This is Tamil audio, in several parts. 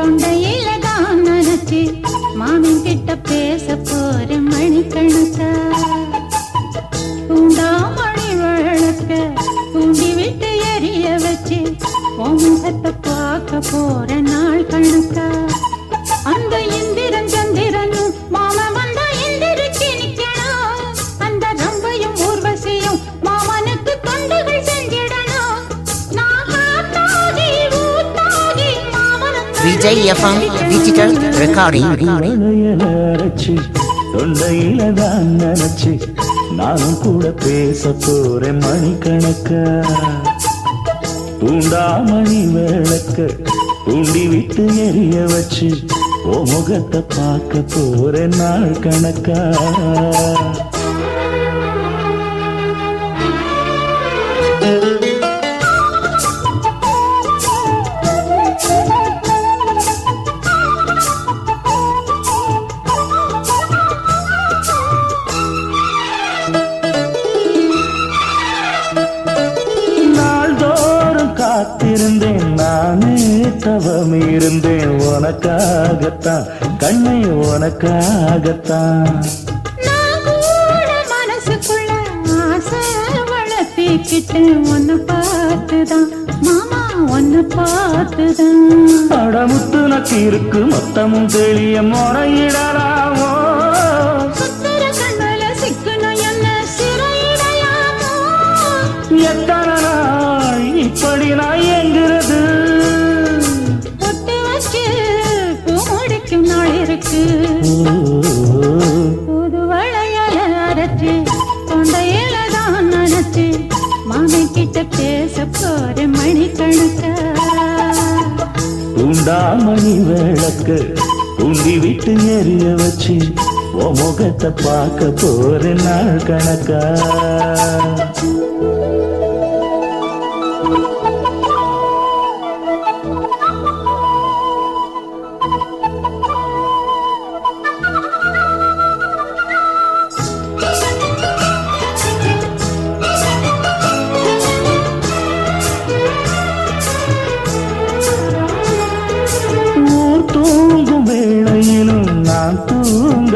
தொண்டையில தான் நினைச்சு மாமன் கிட்ட பேச போற மணிக்கணக்கா. பூண்டா மணி வழக்க தூண்டி விட்டு எரிய வச்சு முகத்தை பார்க்க போற நாள் கணக்கா. அந்த Indran Chandran Vijay FM digital recording மழையில தொண்டையில தான் நினைச்சு நானும் கூட பேச போறேன் மணிக்கணக்க. தூண்டாமணி விளக்க தூண்டி விட்டு எரிய வச்சு ஓ முகத்தை பார்க்க போறேன் நாள் கணக்கா. thank you காத்திருந்தேன் நானே தவம் இருந்தேன் உனக்காகத்தான் கண்ணை உனக்காகத்தான். மனசுக்குள்ள ஆசை வளர்த்திக்கிட்டேன். உன்னை பார்த்துதான் மாமா உன்னை பார்த்துதான். அடமுத்து நக்கு இருக்கு மொத்தமும் தெளிய முறையிடலாமோ? உன்கிட்ட பேச போற மணி கணக்க. உண்டா மணி விளக்கு? உண்டி விட்டு எரிய வச்சு உன் முகத்தை பார்க்க போற நாள் கணக்கா.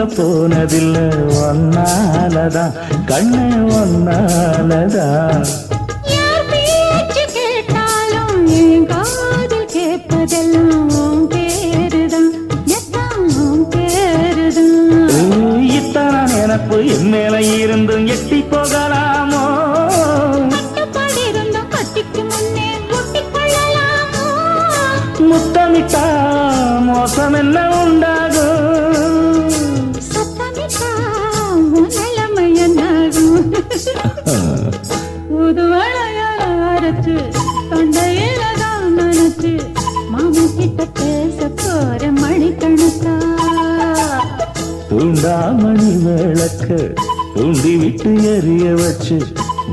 போனதில்லை ஒன்னாலதான். கண்ணு ஒன்னாலதான். நினப்பு என் மேல இருந்தும் எட்டி போகலாமோ? முத்தமிட்டா மோசம் என்ன உண்டாகும் தூண்டி விட்டு எரிய வச்சு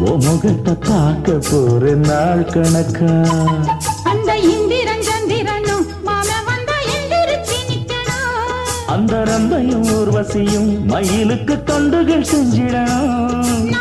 உன் முகத்தை பார்க்க போற நாள் கணக்கா. அந்த இந்திரன் சந்திரனும் அந்த ரம்பையும் ஊர்வசியும் மயிலுக்கு தொண்டுகள் செஞ்சிடணும்.